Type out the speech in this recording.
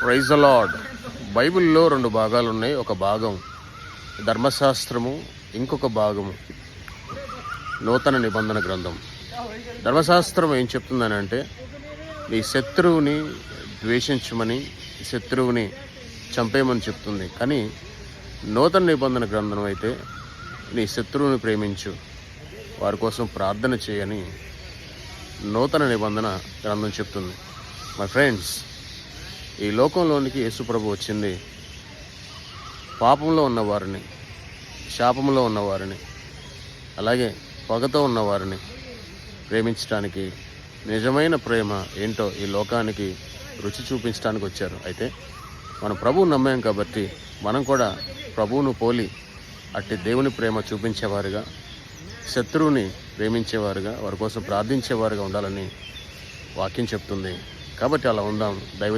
Praise అలాడ్ బైబిల్లో రెండు భాగాలు ఉన్నాయి ఒక భాగం ధర్మశాస్త్రము ఇంకొక భాగము నూతన నిబంధన గ్రంథం. ధర్మశాస్త్రం ఏం చెప్తుందని అంటే నీ శత్రువుని ద్వేషించమని శత్రువుని చంపేయమని చెప్తుంది. కానీ నూతన నిబంధన గ్రంథం అయితే నీ శత్రువుని ప్రేమించు వారి కోసం ప్రార్థన చేయని నూతన నిబంధన గ్రంథం చెప్తుంది. మై ఫ్రెండ్స్ ఈ లోకంలోనికి యేసుప్రభు వచ్చింది. పాపంలో ఉన్నవారిని శాపంలో ఉన్నవారిని అలాగే పగతో ఉన్నవారిని ప్రేమించడానికి నిజమైన ప్రేమ ఏంటో ఈ లోకానికి రుచి చూపించడానికి వచ్చారు. అయితే మనం ప్రభువు నమ్మాం కాబట్టి మనం కూడా ప్రభువును పోలి అట్టి దేవుని ప్రేమ చూపించేవారుగా శత్రువుని ప్రేమించేవారుగా వారి కోసం ప్రార్థించేవారుగా ఉండాలని వాక్యం చెప్తుంది. కాబట్టి అలా ఉందాం. దైవ